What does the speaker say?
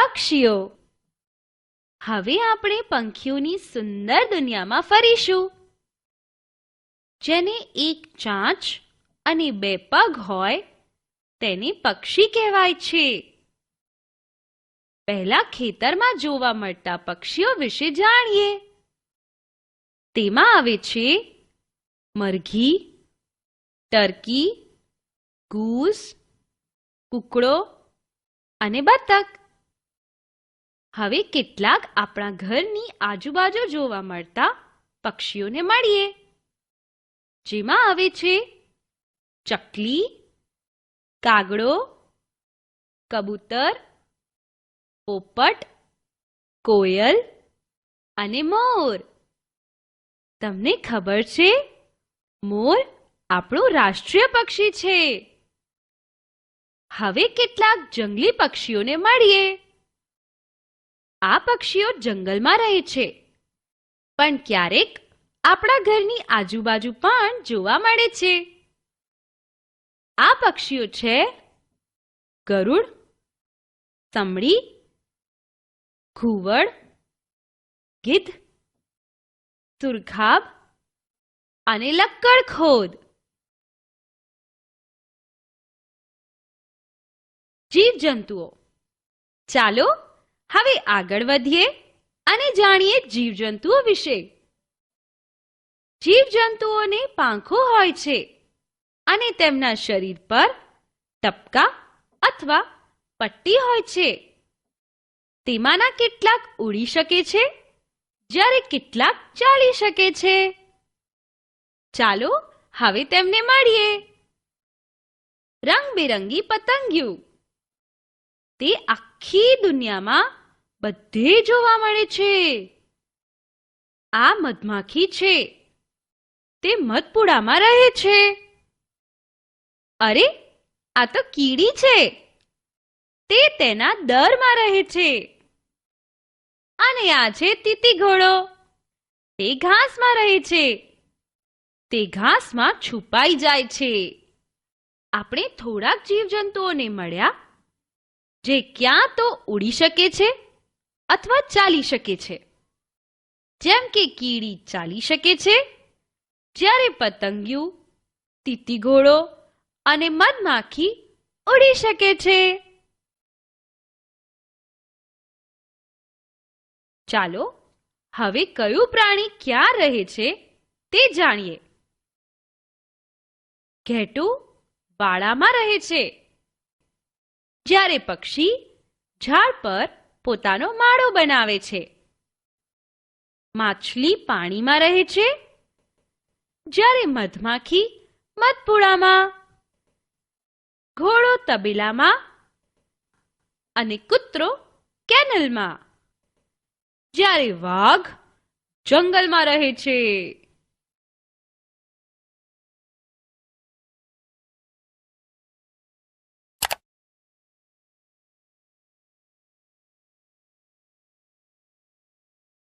પક્ષીઓ. હવે આપણે પંખીઓની સુંદર દુનિયામાં ફરીશું. જેને એક ચાંચ અને બે પગ હોય, તેને પક્ષી કહેવાય છે. પહેલા ખેતરમાં જોવા મળતા પક્ષીઓ વિશે જાણીએ. તેમાં આવે છે મરઘી, ટર્કી, ગૂસ, કુકડો અને બતક. હવે કેટલાક આપણા ઘરની આજુબાજુ જોવા મળતા પક્ષીઓને મળીએ. જેમાં આવે છે ચકલી, કાગડો, કબૂતર, પોપટ, કોયલ અને મોર. તમને ખબર છે, મોર આપણું રાષ્ટ્રીય પક્ષી છે. હવે કેટલાક જંગલી પક્ષીઓને મળીએ. પક્ષીઓ જંગલમાં રહે છે. પણ ક્યારેક આપણા ઘરની આજુબાજુ પણ જોવા મળે છે. આ પક્ષીઓ છે ગરુડ સમળી ઘુવડ, ગીધ સુરખાબ અને લક્કડખોદ. જીવજંતુઓ. ચાલો હવે આગળ વધીએ અને જાણીએ જીવજંતુઓ વિશે. જીવજંતુઓને પાંખો હોય છે અને તેમના શરીર પર ટપકા અથવા પટ્ટી હોય છે. તેમાંના કેટલાક ઉડી શકે છે, જ્યારે કેટલાક ચાલી શકે છે. ચાલો હવે તેમને મળીએ. રંગબેરંગી પતંગિયું. તે આખી દુનિયામાં બધે જોવા મળે છે. આ મધમાખી છે. તે મધપુડામાં રહે છે. અરે, આ તો કીડી છે. તે તેના દરમાં રહે છે. અને આ છે તીતી ઘોડો. તે ઘાસમાં રહે છે. તે ઘાસમાં છુપાઈ જાય છે. આપણે થોડાક જીવજંતુઓને મળ્યા, જે ક્યાં તો ઉડી શકે છે. અથવા ચાલી શકે છે. જેમ કે કીડી ચાલી શકે છે, જ્યારે પતંગિયું તીતી ઘોડો અને મધમાખી ઉડી શકે છે. ચાલો, હવે કયું પ્રાણી ક્યાં રહે છે તે જાણીએ. ઘેટું વાડામાં રહે છે. જ્યારે પક્ષી ઝાડ પર પોતાનો માળો બનાવે છે. માછલી પાણીમાં રહે છે. જ્યારે મધમાખી મધપુડામાં, ઘોડો તબેલામાં અને કૂતરો કેનલમાં. જ્યારે વાઘ જંગલમાં રહે છે.